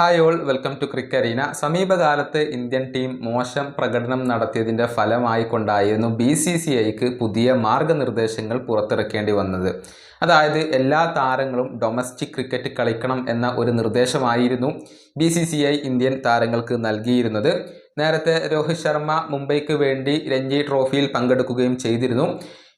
Hi all welcome to ക്രിക്കറീന സമീപകാലത്ത് Indian team മോശം പ്രകടനം നടത്തിയതിന്റെ ഫലമായി കൊണ്ടായിരുന്നു ബി സി സി ഐക്ക് പുതിയ മാർഗനിർദ്ദേശങ്ങൾ പുറത്തിറക്കേണ്ടി വന്നത്. അതായത് എല്ലാ താരങ്ങളും ഡൊമസ്റ്റിക് ക്രിക്കറ്റ് കളിക്കണം എന്ന ഒരു നിർദ്ദേശമായിരുന്നു B C C I Indian താരങ്ങൾക്ക് നൽകിയിരുന്നത്. നേരത്തെ രോഹിത് ശർമ്മ മുംബൈക്ക് വേണ്ടി രഞ്ജി ട്രോഫിയിൽ പങ്കെടുക്കുകയും ചെയ്തിരുന്നു.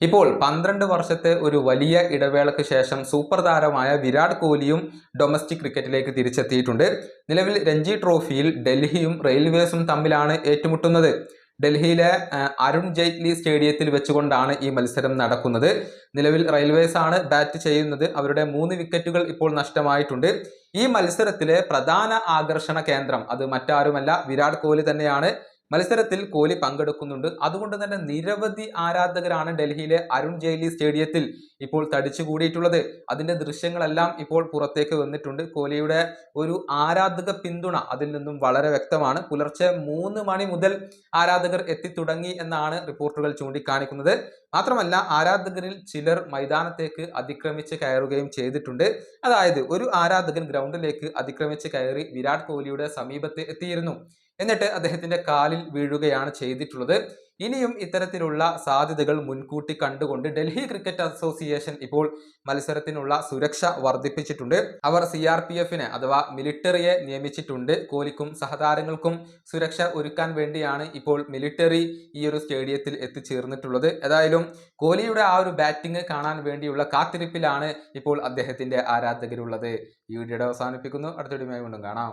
ഇപ്പോൾ പന്ത്രണ്ട് വർഷത്തെ ഒരു വലിയ ഇടവേളയ്ക്ക് ശേഷം സൂപ്പർ താരമായ വിരാട് കോഹ്ലിയും ഡൊമസ്റ്റിക് ക്രിക്കറ്റിലേക്ക് തിരിച്ചെത്തിയിട്ടുണ്ട്. നിലവിൽ രഞ്ജി ട്രോഫിയിൽ ഡൽഹിയും റെയിൽവേസും തമ്മിലാണ് ഏറ്റുമുട്ടുന്നത്. ഡൽഹിയിലെ അരുൺ ജെയ്റ്റ്ലി സ്റ്റേഡിയത്തിൽ വെച്ചുകൊണ്ടാണ് ഈ മത്സരം നടക്കുന്നത്. നിലവിൽ റെയിൽവേസ് ആണ് ബാറ്റ് ചെയ്യുന്നത്. അവരുടെ മൂന്ന് വിക്കറ്റുകൾ ഇപ്പോൾ നഷ്ടമായിട്ടുണ്ട്. ഈ മത്സരത്തിലെ പ്രധാന ആകർഷണ കേന്ദ്രം അത് മറ്റാരുമല്ല വിരാട് കോഹ്ലി തന്നെയാണ്. മത്സരത്തിൽ കോഹ്ലി പങ്കെടുക്കുന്നുണ്ട്. അതുകൊണ്ട് തന്നെ നിരവധി ആരാധകരാണ് ഡൽഹിയിലെ അരുൺ ജെയ്ലി സ്റ്റേഡിയത്തിൽ ഇപ്പോൾ തടിച്ചുകൂടിയിട്ടുള്ളത്. അതിന്റെ ദൃശ്യങ്ങളെല്ലാം ഇപ്പോൾ പുറത്തേക്ക് വന്നിട്ടുണ്ട്. കോഹ്ലിയുടെ ഒരു ആരാധക പിന്തുണ അതിൽ നിന്നും വളരെ വ്യക്തമാണ്. പുലർച്ചെ മൂന്ന് മണി മുതൽ ആരാധകർ എത്തിത്തുടങ്ങി എന്നാണ് റിപ്പോർട്ടുകൾ ചൂണ്ടിക്കാണിക്കുന്നത്. മാത്രമല്ല ആരാധകരിൽ ചിലർ മൈതാനത്തേക്ക് അതിക്രമിച്ച് കയറുകയും ചെയ്തിട്ടുണ്ട്. അതായത് ഒരു ആരാധകൻ ഗ്രൗണ്ടിലേക്ക് അതിക്രമിച്ച് കയറി വിരാട് കോഹ്ലിയുടെ സമീപത്ത് എത്തിയിരുന്നു. എന്നിട്ട് അദ്ദേഹത്തിന്റെ കാലിൽ വീഴുകയാണ് ചെയ്തിട്ടുള്ളത്. ഇനിയും ഇത്തരത്തിലുള്ള സാധ്യതകൾ മുൻകൂട്ടി കണ്ടുകൊണ്ട് ഡൽഹി ക്രിക്കറ്റ് അസോസിയേഷൻ ഇപ്പോൾ മത്സരത്തിനുള്ള സുരക്ഷ വർദ്ധിപ്പിച്ചിട്ടുണ്ട്. അവർ സി ആർ പി എഫിനെ അഥവാ മിലിറ്ററിയെ നിയമിച്ചിട്ടുണ്ട്. കോലിക്കും സഹതാരങ്ങൾക്കും സുരക്ഷ ഒരുക്കാൻ വേണ്ടിയാണ് ഇപ്പോൾ മിലിറ്ററി ഈ ഒരു സ്റ്റേഡിയത്തിൽ എത്തിച്ചേർന്നിട്ടുള്ളത്. ഏതായാലും കോലിയുടെ ആ ഒരു ബാറ്റിംഗ് കാണാൻ വേണ്ടിയുള്ള കാത്തിരിപ്പിലാണ് ഇപ്പോൾ അദ്ദേഹത്തിന്റെ ആരാധകരുള്ളത്. ഈ വീഡിയോ അവസാനിപ്പിക്കുന്നു. അടുത്ത വീഡിയോയുമായി വീണ്ടും കാണാം.